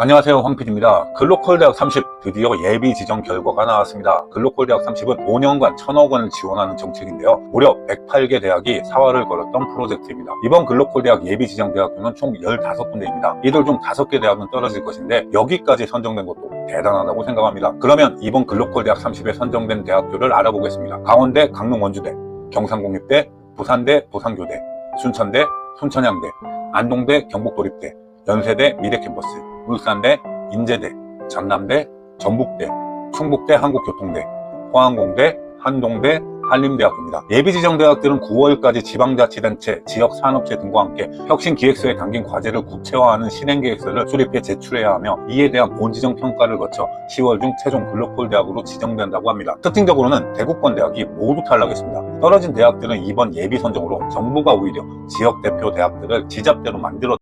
안녕하세요 황PD입니다. 글로컬 대학 30 드디어 예비 지정 결과가 나왔습니다. 글로컬 대학 30은 5년간 1000억 원을 지원하는 정책인데요. 무려 108개 대학이 사활을 걸었던 프로젝트입니다. 이번 글로컬 대학 예비 지정 대학교는 총 15군데입니다. 이들 중 5개 대학은 떨어질 것인데 여기까지 선정된 것도 대단하다고 생각합니다. 그러면 이번 글로컬 대학 30에 선정된 대학교를 알아보겠습니다. 강원대 강릉원주대, 경상국립대, 부산대 부산교대, 순천대 순천향대, 안동대 경북도립대, 연세대 미래캠퍼스, 울산대, 인제대, 전남대, 전북대, 충북대 한국교통대, 포항공대, 한동대, 한림대학교입니다. 예비지정대학들은 9월까지 지방자치단체, 지역산업체 등과 함께 혁신기획서에 담긴 과제를 구체화하는 실행계획서를 수립해 제출해야 하며 이에 대한 본지정 평가를 거쳐 10월 중 최종 글로컬 대학으로 지정된다고 합니다. 특징적으로는 대구권 대학이 모두 탈락했습니다. 떨어진 대학들은 이번 예비 선정으로 정부가 오히려 지역 대표 대학들을 지잡대로 만들어